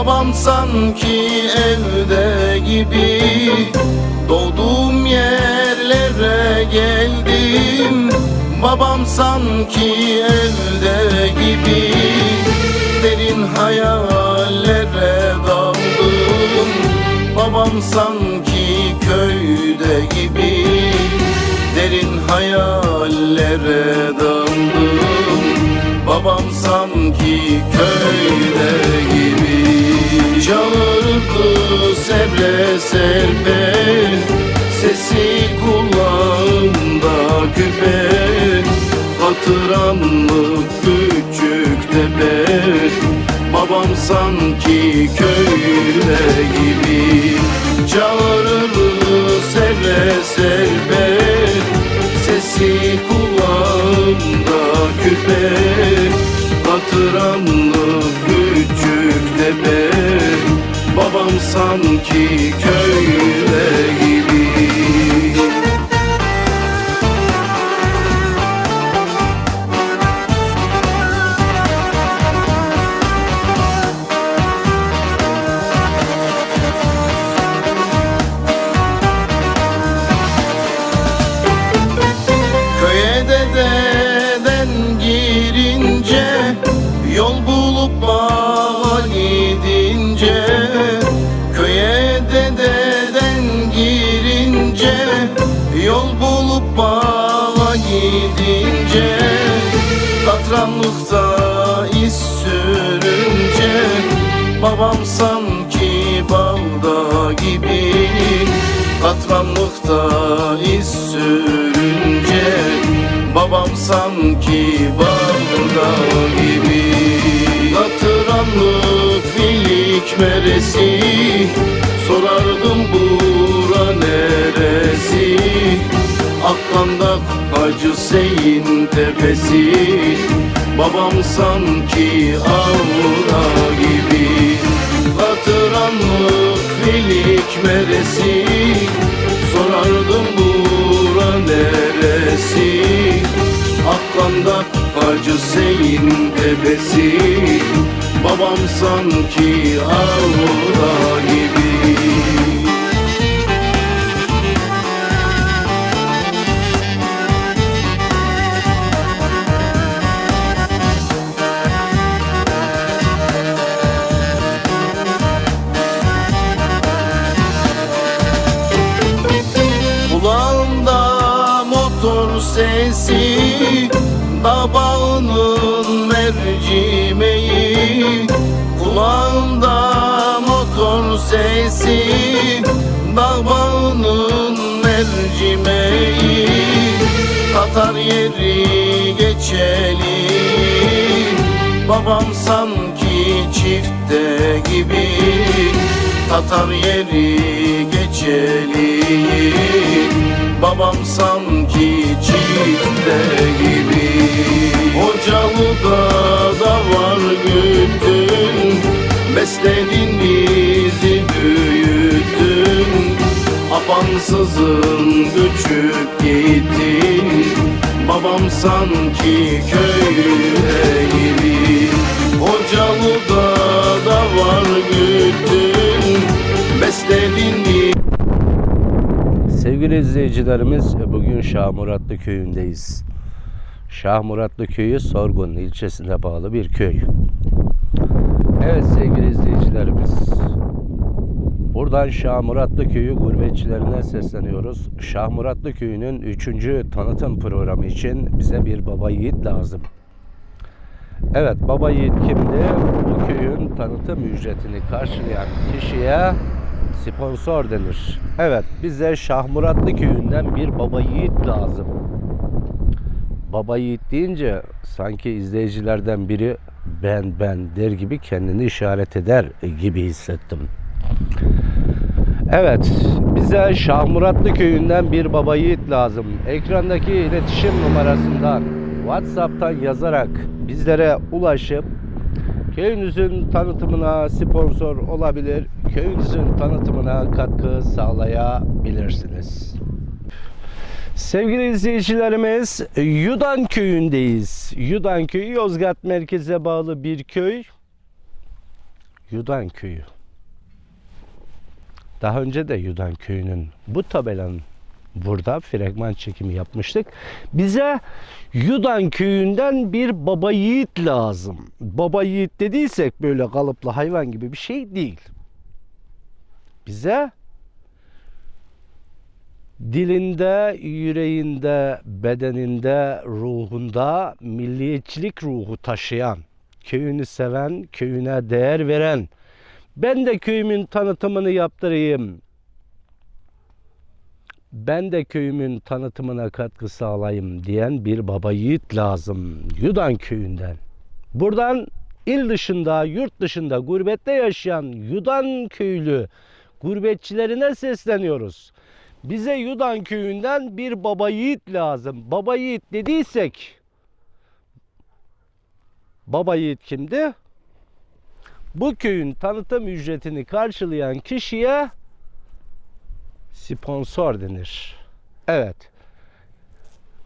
Babam sanki evde gibi. Doğduğum yerlere geldim. Babam sanki evde gibi. Derin hayallere daldım. Babam sanki köyde gibi. Derin hayallere daldım. Babam sanki köyde gibi Çağırdı serre serpe Sesi kulağımda küpe Hatıranlık küçük tepe Babam sanki köyde gibi. Çağırır serre serpe Sesi kulağımda küpe Hatıranlık sanki köyde gibi Katranlıkta iz sürünce Babam sanki bağda gibi. Katranlıkta iz sürünce Babam sanki bağda gibi. Hatıranlık filik meresi Sorardım bura neresi? Aklandak Hacı Seyin tepesi Babam sanki avra gibi. Hatıranlık filik meresi? Sorardım bura neresi? Aklandak Hacı Seyin tepesi Babam sanki avra gibi Dabağının mercimeği Kulağımda motor sesi Dabağının mercimeği. Katar yeri geçeli Babam sanki çifte gibi Tatar yeri geçeli Babam sanki çifte gibi. Hocalı'da da var gütün Besledin bizi büyüttün. Apansızın göçüp gittin. Babam sanki köyde gibi. Hocalı'da da Sevgili izleyicilerimiz bugün Şah Muratlı köyündeyiz. Şah Muratlı köyü Sorgun ilçesine bağlı bir köy. Evet sevgili izleyicilerimiz. Buradan Şah Muratlı köyü gurbetçilerine sesleniyoruz. Şah Muratlı köyünün 3. tanıtım programı için bize bir baba yiğit lazım. Evet baba yiğit kimdi? Bu köyün tanıtım ücretini karşılayan kişiye sponsor denir. Evet bize Şah Muratlı köyünden bir baba yiğit lazım. Baba yiğit deyince sanki izleyicilerden biri ben ben der gibi kendini işaret eder gibi hissettim. Evet, bize Şah Muratlı köyünden bir baba yiğit lazım. Ekrandaki iletişim numarasından WhatsApp'tan yazarak bizlere ulaşıp köyünüzün tanıtımına sponsor olabilir, köyünüzün tanıtımına katkı sağlayabilirsiniz. Sevgili izleyicilerimiz, Yudan köyündeyiz. Yudan köyü Yozgat merkeze bağlı bir köy. Yudan köyü. Daha önce de Yudan köyünün bu tabelanın burada fragman çekimi yapmıştık. Bize Yudan köyünden bir baba yiğit lazım. Baba yiğit dediysek böyle kalıplı hayvan gibi bir şey değil. Bize dilinde, yüreğinde, bedeninde, ruhunda milliyetçilik ruhu taşıyan, köyünü seven, köyüne değer veren, ben de köyümün tanıtımını yaptırayım, ben de köyümün tanıtımına katkı sağlayayım diyen bir baba yiğit lazım Yudan köyünden. Buradan il dışında, yurt dışında gurbette yaşayan Yudan köylü gurbetçilerine sesleniyoruz. Bize Yudan köyünden bir baba yiğit lazım. Baba yiğit dediysek baba yiğit kimdi? Bu köyün tanıtım ücretini karşılayan kişiye sponsor denir. Evet.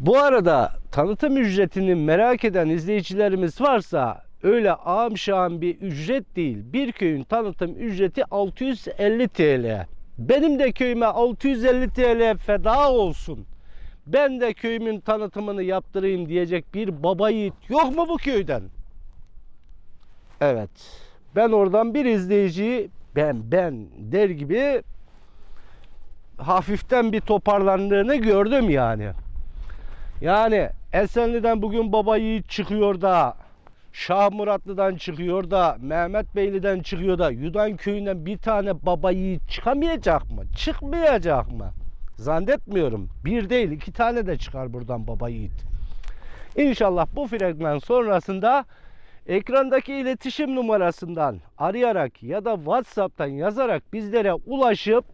Bu arada tanıtım ücretini merak eden izleyicilerimiz varsa öyle ağam şahım bir ücret değil. Bir köyün tanıtım ücreti 650 TL. Benim de köyüme 650 TL feda olsun. Ben de köyümün tanıtımını yaptırayım diyecek bir baba yiğit yok mu bu köyden? Evet. Ben oradan bir izleyiciyi ben ben der gibi hafiften bir toparlandığını gördüm yani. Yani Esenli'den bugün baba yiğit çıkıyor da Şah Muratlı'dan çıkıyor da Mehmet Beyli'den çıkıyor da Yudan köyünden bir tane baba yiğit çıkamayacak mı? Çıkmayacak mı? Zannetmiyorum. Bir değil iki tane de çıkar buradan baba yiğit. İnşallah bu fragman sonrasında ekrandaki iletişim numarasından arayarak ya da WhatsApp'tan yazarak bizlere ulaşıp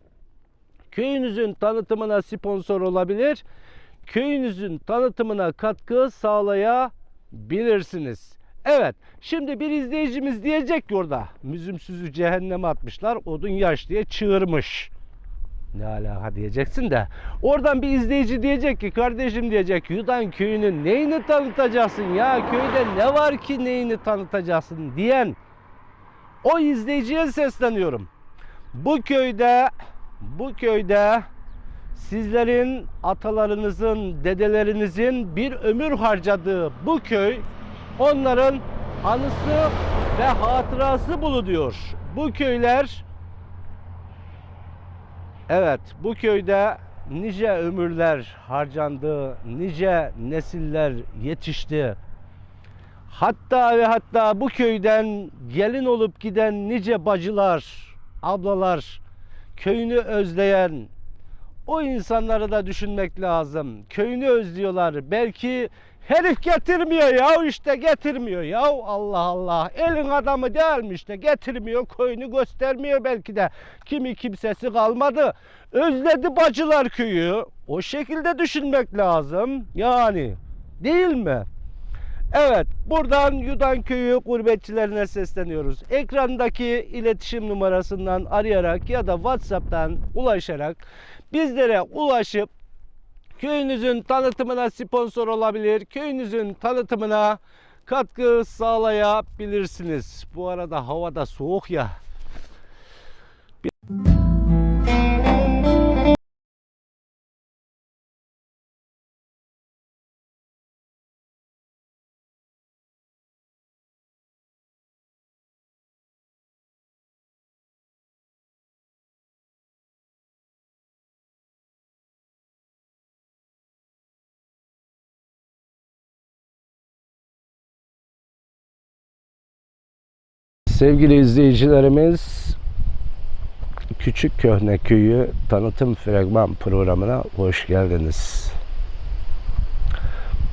köyünüzün tanıtımına sponsor olabilir. Köyünüzün tanıtımına katkı sağlayabilirsiniz. Evet, şimdi bir izleyicimiz diyecek ki orada müzümsüzü cehenneme atmışlar, odun yaş diye çığırmış. Ne alaka diyeceksin de. Oradan bir izleyici diyecek ki kardeşim diyecek Yudan köyünün neyini tanıtacaksın ya köyde ne var ki neyini tanıtacaksın diyen o izleyiciye sesleniyorum. Bu köyde bu köyde sizlerin atalarınızın, dedelerinizin bir ömür harcadığı bu köy onların anısı ve hatırası bulunuyor. Bu köyler Evet, bu köyde nice ömürler harcandı, nice nesiller yetişti. Hatta ve hatta bu köyden gelin olup giden nice bacılar, ablalar, köyünü özleyen o insanları da düşünmek lazım. Köyünü özlüyorlar. Belki herif getirmiyor ya işte getirmiyor ya Allah Allah. Elin adamı değilmiş de getirmiyor köyünü göstermiyor belki de. Kimi kimsesi kalmadı. Özledi bacılar köyü. O şekilde düşünmek lazım. Yani değil mi? Evet, buradan Yudan Köyü gurbetçilerine sesleniyoruz. Ekrandaki iletişim numarasından arayarak ya da WhatsApp'tan ulaşarak bizlere ulaşıp köyünüzün tanıtımına sponsor olabilir, köyünüzün tanıtımına katkı sağlayabilirsiniz. Bu arada havada soğuk ya. Sevgili izleyicilerimiz, Küçük Köhne Köyü tanıtım fragman programına hoş geldiniz.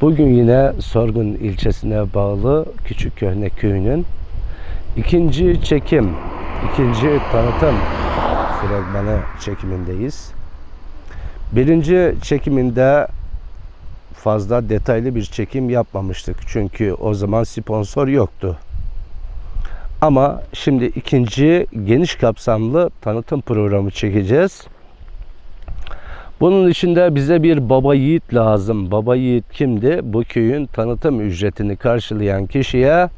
Bugün yine Sorgun ilçesine bağlı Küçük Köhne Köyü'nün ikinci çekim, ikinci tanıtım fragmanı çekimindeyiz. Birinci çekiminde fazla detaylı bir çekim yapmamıştık. Çünkü o zaman sponsor yoktu. Ama şimdi ikinci geniş kapsamlı tanıtım programı çekeceğiz. Bunun içinde bize bir baba yiğit lazım. Baba yiğit kimdi? Bu köyün tanıtım ücretini karşılayan kişiye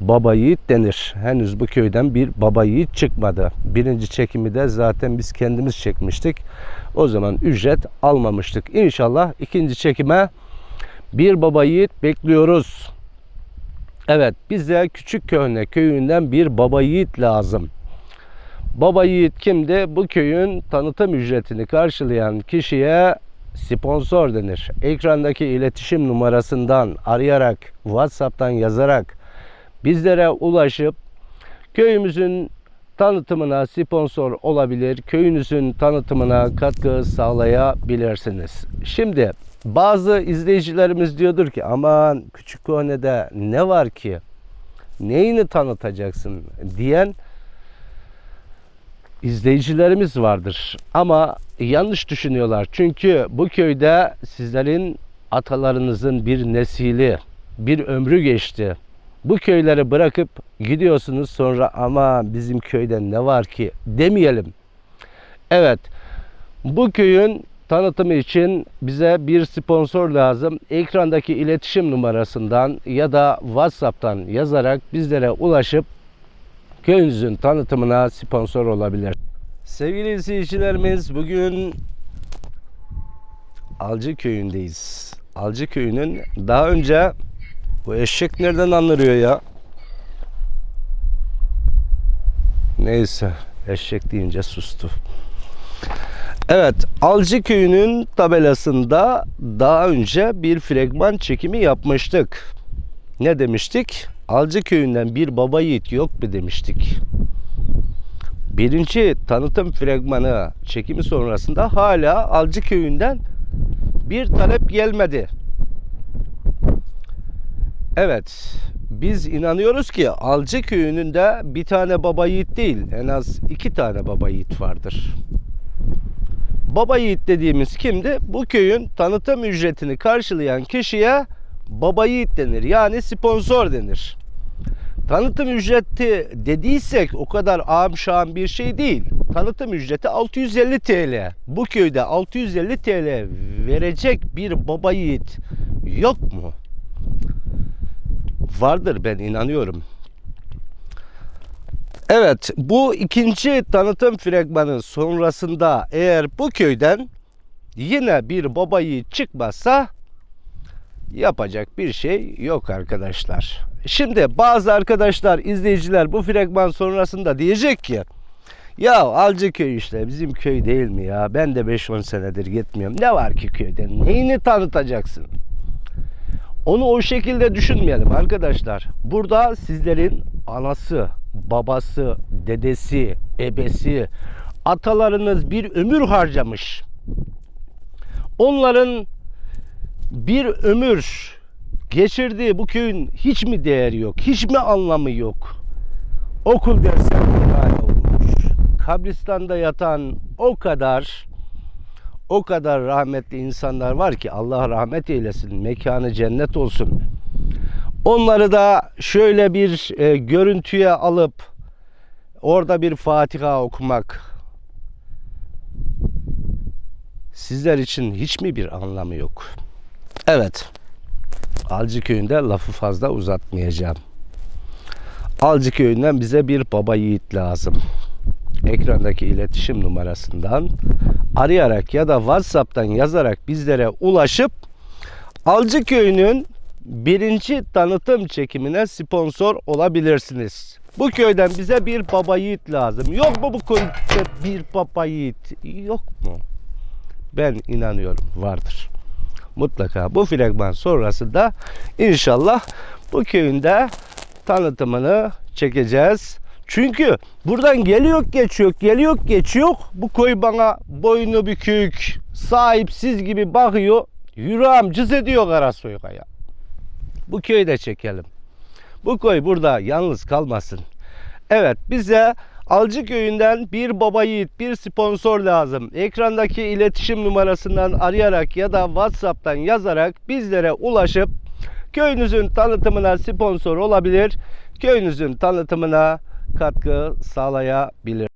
baba yiğit denir. Henüz bu köyden bir baba yiğit çıkmadı. Birinci çekimi de zaten biz kendimiz çekmiştik. O zaman ücret almamıştık. İnşallah ikinci çekime bir baba yiğit bekliyoruz. Evet bize Küçük Köhne köyünden bir baba yiğit lazım. Baba yiğit kimdi? Bu köyün tanıtım ücretini karşılayan kişiye sponsor denir. Ekrandaki iletişim numarasından arayarak, WhatsApp'tan yazarak bizlere ulaşıp köyümüzün tanıtımına sponsor olabilir, köyünüzün tanıtımına katkı sağlayabilirsiniz. Şimdi bazı izleyicilerimiz diyordur ki aman küçük Kone'de ne var ki? Neyini tanıtacaksın diyen izleyicilerimiz vardır. Ama yanlış düşünüyorlar. Çünkü bu köyde sizlerin atalarınızın bir nesili, bir ömrü geçti. Bu köyleri bırakıp gidiyorsunuz sonra ama bizim köyde ne var ki demeyelim. Evet. Bu köyün tanıtımı için bize bir sponsor lazım. Ekrandaki iletişim numarasından ya da WhatsApp'tan yazarak bizlere ulaşıp köyünüzün tanıtımına sponsor olabilir. Sevgili izleyicilerimiz bugün Alcı köyündeyiz. Alcı köyünün daha önce bu eşek nereden anlıyor ya? Neyse eşek deyince sustu. Evet Alcı köyünün tabelasında daha önce bir fragman çekimi yapmıştık. Ne demiştik? Alcı köyünden bir baba yiğit yok mu demiştik. Birinci tanıtım fragmanı çekimi sonrasında hala Alcı köyünden bir talep gelmedi. Evet, biz inanıyoruz ki Alcı köyünün de bir tane baba yiğit değil, en az iki tane baba yiğit vardır. Baba yiğit dediğimiz kimdi? Bu köyün tanıtım ücretini karşılayan kişiye baba yiğit denir. Yani sponsor denir. Tanıtım ücreti dediysek o kadar şahım bir şey değil. Tanıtım ücreti 650 TL. Bu köyde 650 TL verecek bir baba yiğit yok mu? Vardır ben inanıyorum. Evet bu ikinci tanıtım fragmanın sonrasında eğer bu köyden yine bir baba yiğit çıkmazsa yapacak bir şey yok arkadaşlar. Şimdi bazı arkadaşlar, izleyiciler bu fragman sonrasında diyecek ki ya Alcıköy işte bizim köy değil mi ya? Ben de 5-10 senedir gitmiyorum. Ne var ki köyde? Neyini tanıtacaksın? Onu o şekilde düşünmeyelim arkadaşlar. Burada sizlerin anası, babası, dedesi, ebesi, atalarınız bir ömür harcamış. Onların bir ömür geçirdiği bu köyün hiç mi değeri yok? Hiç mi anlamı yok? Okul tane olmuş. Kabristanda yatan o kadar o kadar rahmetli insanlar var ki Allah rahmet eylesin. Mekanı cennet olsun. Onları da şöyle bir e, görüntüye alıp orada bir Fatiha okumak sizler için hiç mi bir anlamı yok? Evet. Alcı köyünde lafı fazla uzatmayacağım. Alcı köyünden bize bir baba yiğit lazım. Ekrandaki iletişim numarasından arayarak ya da WhatsApp'tan yazarak bizlere ulaşıp Alcı köyünün birinci tanıtım çekimine sponsor olabilirsiniz. Bu köyden bize bir baba yiğit lazım. Yok mu bu köyde bir baba yiğit? Yok mu? Ben inanıyorum vardır mutlaka bu fragman sonrasında inşallah bu köyünde tanıtımını çekeceğiz. Çünkü buradan geliyor geçiyor, geliyor geçiyor. Bu köy bana boynu bükük, sahipsiz gibi bakıyor. Yüreğim cız ediyor Karasoyuk'a Bu köyü de çekelim. Bu köy burada yalnız kalmasın. Evet bize Alcı köyünden bir baba yiğit, bir sponsor lazım. Ekrandaki iletişim numarasından arayarak ya da WhatsApp'tan yazarak bizlere ulaşıp köyünüzün tanıtımına sponsor olabilir. Köyünüzün tanıtımına katkı sağlayabilir.